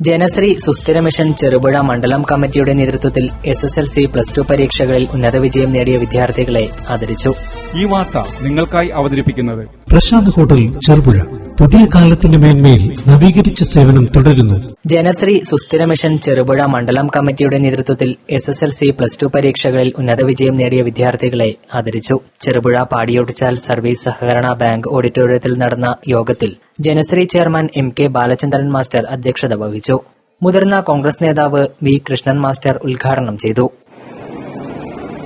ജനശ്രീ സുസ്ഥിര മിഷൻ ചെറുപുഴ മണ്ഡലം കമ്മിറ്റിയുടെ നേതൃത്വത്തിൽ S S L C plus two പരീക്ഷകളിൽ ഉന്നത വിജയം നേടിയ വിദ്യാർത്ഥികളെ ആദരിച്ചു. ഈ വാർത്ത നിങ്ങൾക്കായി അവതരിപ്പിക്കുന്നത്. പ്രശാന്ത് ഹോട്ടൽ ചെറുപുഴ. പുതിയ കാലത്തിന്റെ മേന്മയിൽ നവീകരിച്ച സേവനം തുടരുന്നു. ജനശ്രീ സുസ്ഥിര മിഷൻ ചെറുപുഴ മണ്ഡലം കമ്മിറ്റിയുടെ നേതൃത്വത്തിൽ S S L C plus two പരീക്ഷകളിൽ ഉന്നത വിജയം നേടിയ വിദ്യാർത്ഥികളെ ആദരിച്ചു. ചെറുപുഴ പാടിയോട്ടിച്ചാൽ സർവീസ് സഹകരണ ബാങ്ക് ഓഡിറ്റോറിയത്തിൽ നടന്ന യോഗത്തിൽ Janasree chairman M K Balachandran master അധ്യക്ഷത വഹിച്ചു. മുതിർന്ന കോൺഗ്രസ് നേതാവ് വി കൃഷ്ണൻ മാസ്റ്റർ ഉദ്ഘാടനം ചെയ്തു.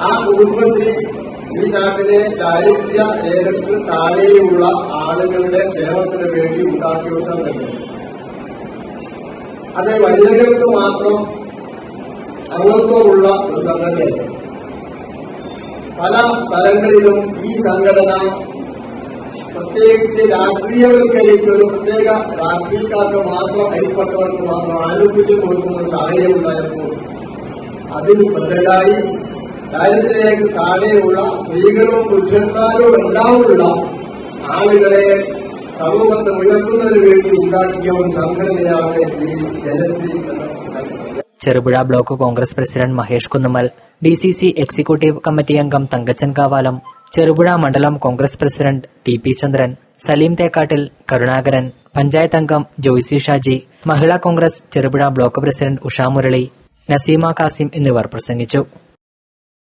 ആ കുടുംബശ്രീ ഈ നാട്ടിലെ ദാരിദ്ര്യ രേഖയ്ക്ക് താഴെയുള്ള ആളുകളുടെ ക്ഷേമത്തിന് വേണ്ടി ഉണ്ടാക്കിയെടുക്കാൻ കഴിയും അത് വനിതകൾക്ക് മാത്രം അംഗത്വമുള്ള ഒരു സംഘടനയാണ് പല സ്ഥലങ്ങളിലും ഈ സംഘടന പ്രത്യേകിച്ച് രാഷ്ട്രീയവൽക്കരിച്ച് ഒരു പ്രത്യേക രാഷ്ട്രീയക്കാർക്ക് മാത്രം അരിപ്പെട്ടവർക്ക് മാത്രം ആനുകൂല്യം കൊടുക്കുന്ന ഒരു സാഹചര്യം ഉണ്ടായപ്പോൾ അതിന് ബദലായി ദാരിദ്ര്യരേഖ താഴെയുള്ള സ്ത്രീകളും പുരുഷന്മാരും എല്ലാമുള്ള ആളുകളെ സമൂഹത്തെ ഉയർത്തുന്നതിന് വേണ്ടി ഉണ്ടാക്കിയ ഒരു സംഘടനയാണ് എന്ന Cherupuzha block Congress president Mahesh Kunnumal D C C executive committee അംഗം തങ്കച്ചൻ കാവാലം ചെറുപുഴ മണ്ഡലം Congress president T P Chandran Saleem Thekkattil Karunakaran panchayat അംഗം Joicy Shaji Mahila Congress Cherupuzha block president Usha Murali Naseema Kasim എന്നിവർ പ്രസംഗിച്ചു.